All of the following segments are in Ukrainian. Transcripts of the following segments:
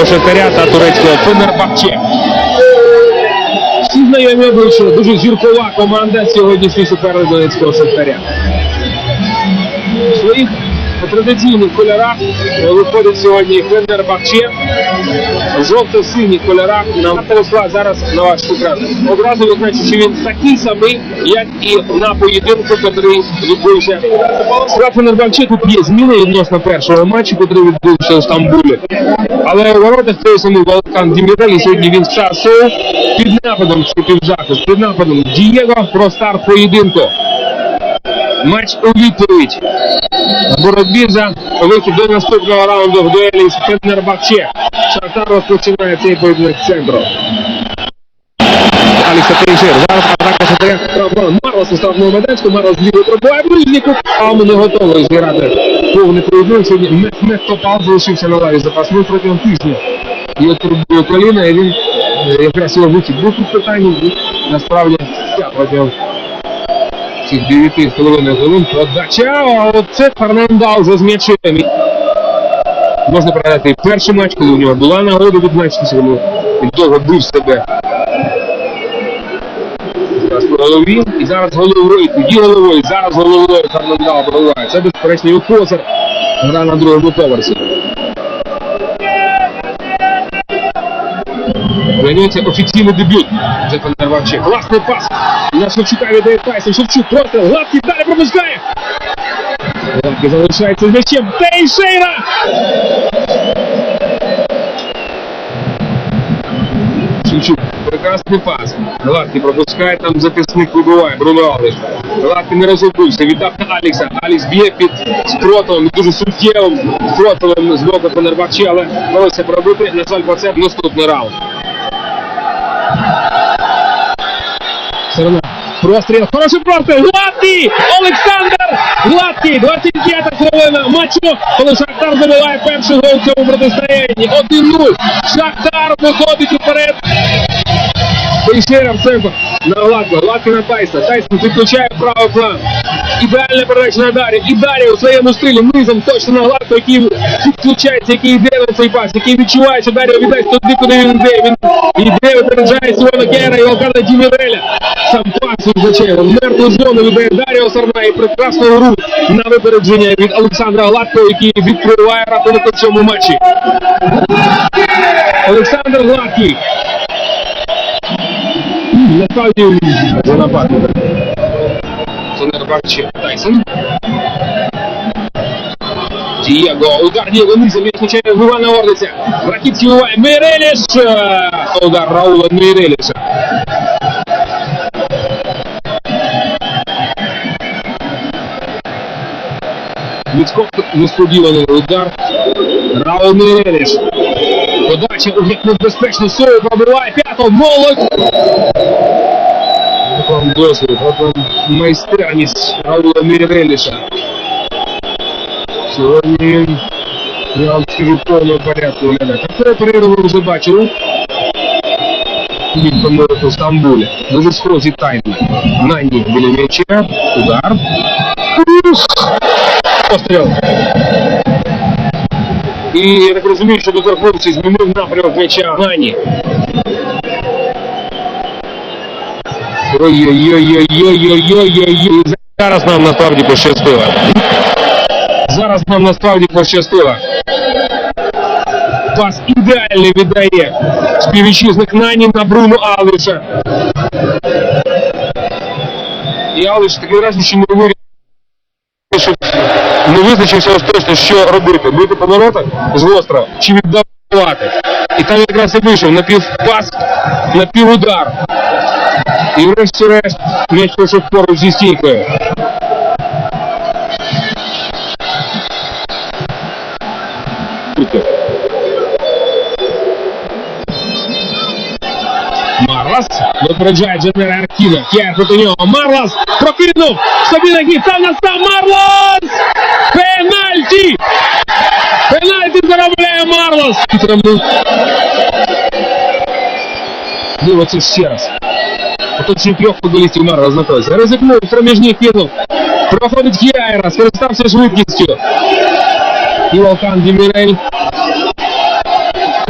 турецького шахтаря та турецького Фенербахче. Всі знайомі обличчя, дуже зіркова команда сьогоднішній суперник Донецького шахтаря. В своїх традиційних кольорах е, виходить сьогодні Фенербахче. В жовто-синіх кольорах на телесклад зараз на ваш екран. Одразу відзначу, що він такий самий, як і на поєдинку, який відбувся. Склад Фенербахче тут є зміни відносно першого матчу, який відбувся у Стамбулі. Але у воротах той самий Волкан Дімірелі сьогодні він з часу під нападом чи півзахист, під нападом Дієго про старт поєдинку. Матч у відповідь. В боротьбі за вихід до наступного раунду в дуелі з Фенербахче. Шахтар розпочинає цей поєдинок з центру. Алекса Тейшер. Зараз атака Шахтаря. Марлос у штрафному майданчику. Марлос лівий пробуває ближніку. А ми не готовий зіграти повний поєдинок. Сьогодні Мех- Мех Топал залишився на лаві запасний протягом тижня. Його турбує коліна, і він якраз його вихід був під питанням. І насправді я протягом цих 9 з половиною хвилин подача, а оце Фернандо вже з м'ячем. Можна пригадати і перший матч, коли у нього була нагода відзначитися, він він довго бив себе. Зараз по голові, і зараз головою, тоді головою, зараз головою Фернандо пробиває. Це безперечно його козир. Гра на другому поверсі. Дається офіційний дебют за Фенербахче. Класний пас. На Шевчука віддає Тайсон. Шевчук просто гладкий далі пропускає. Гладкий залишається з м'ячем. Тейшейра! Шевчук. Прекрасний пас. Гладкий пропускає, там захисник вибиває. Бруно Алиш. Гладкий не розгубився. Віддав на Алікса. Алікс б'є під спротивом, дуже суттєвим спротивом з боку Фенербахче, але вдалося пробити. На жаль, це наступний раунд. Сторона. Простріл. Хороший простріл. Гладкий! Олександр! Гладкий! 25-та хвилина матчу. Коли Шахтар забиває перший гол в цьому протистоянні. 1-0. Шахтар виходить уперед. Тейшера в центр. На Гладко. Гладко на Тайса. Тайсон підключає правий фланг. Ідеальна передача на Дарі. І Дарі у своєму стилі низом точно на Гладко, який підключається, який йде на цей пас, який відчуває, що Дарі віддасть туди, куди він йде. Він йде, випереджає Сіона Гера і Олкана Діміреля. Сам пас визначає. В мертву зону віддає Даріо Сарна і прекрасну гру на випередження від Олександра Гладкого, який відкриває рахунок у цьому матчі. Олександр Гладкий. Насправді за напад. Фенербахче Тайсон. Дієго, удар Дієго низом, він включає Івана Ордиця. Ракітський вбиває Мейреліш. Удар Раула Мейреліша. Відскок несподіваний удар. Раул Мейреліш. Подача у як небезпечно Сою пробиває п'ятого молодь. Досвід, майстерність Раула Міреліша. Сьогодні я вам скажу, в повному порядку. Таке перерву вже бачили. Він помилок у Стамбулі. Дуже схожі тайми. На ній біля м'яча. Удар. Постріл. І я так розумію, що доторкнувся змінив напрямок м'яча Нані. Ой-ой-ой-ой-ой-ой-ой-ой. Зараз нам насправді пощастило. Зараз нам насправді пощастило. Пас ідеальний віддає співвітчизник Нані на Бруно Алиша. І Алиш такий разі, що не вирішив, не визначився точно, що робити. Бити по воротах з гостра чи віддавати. І там якраз і вийшов напівпас, напівудар. І врешті-решт м'яч пішов поруч зі стійкою. Марлас випереджає Дженера Аркіна. Кіар проти нього. Марлас прокинув! Собі ноги, там настав Марлас! Пенальті! Пенальті заробляє Марлас! Ну, оце ще раз. Оточні трьох футболістів Марла знаходиться. Ризикнув, проміжні кинув. Проходить Кіайра, скористався швидкістю. І Волкан Дімірель.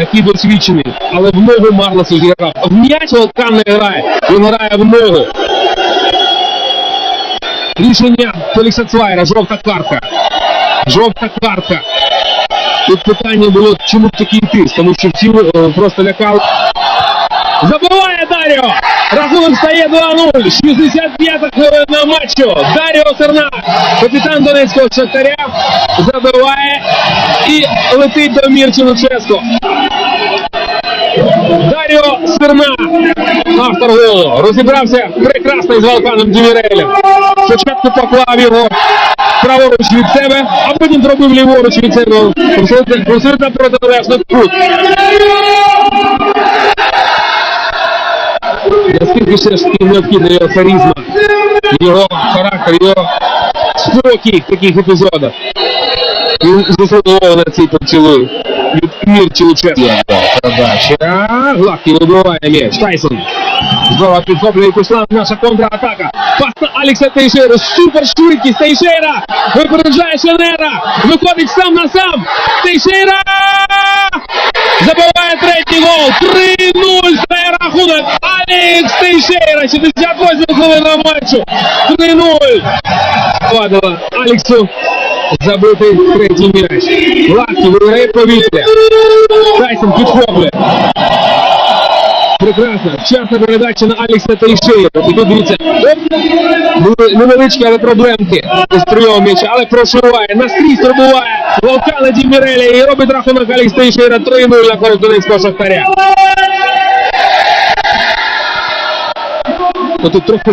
Так такий досвідчений, але в ногу Марлесу зіграв. В м'яч Волкан не грає, він грає в ногу. Рішення Фелікса Цвайра, жовта картка. Жовта картка. Тут питання було, чому б такий тиск, тому що всі е, просто лякали. Забиває Даріо! Рахунок стає 2-0. 65 хвилина матчу. Даріо Серна, капітан Донецького Шахтаря, забиває і летить до Мірчі Луческо. Даріо Серна, автор голу, розібрався прекрасно із Волканом Дімірелем. Спочатку поклав його праворуч від себе, а потім зробив ліворуч від себе. Просив протилежний кут. Наскільки ж його харизма, його характер, його спокій в таких епізодах. Він заслуговував на цей поцілуй. Від Мірчі Луческо. Передача. Гладкий вибиває м'яч. Тайсон. Знову підхоплює пішла наша контратака. Пас на Алекса Тейшера. Супер швидкість Тейшера. Випереджає Шенера. Виходить сам на сам. Тейшера! Забиває третій гол. 3-0 стає рахунок. Алекс Тейшера. 68 хвилина матчу. 3-0. Вадила Алексу забитий третій м'яч. Ласки виграє повітря. Тайсон підхоплює. Прекрасно. Вчасна передача на Алекса Тейшеєва. І тут дивіться. Невеличкі, але проблемки з прийомом м'яча, але прошиває. Наскрізь пробуває. Волкана Діміреля і робить рахунок Алекс Тейшеєра 3-0 на користь Донецького Шахтаря. Ну, Тут трохи за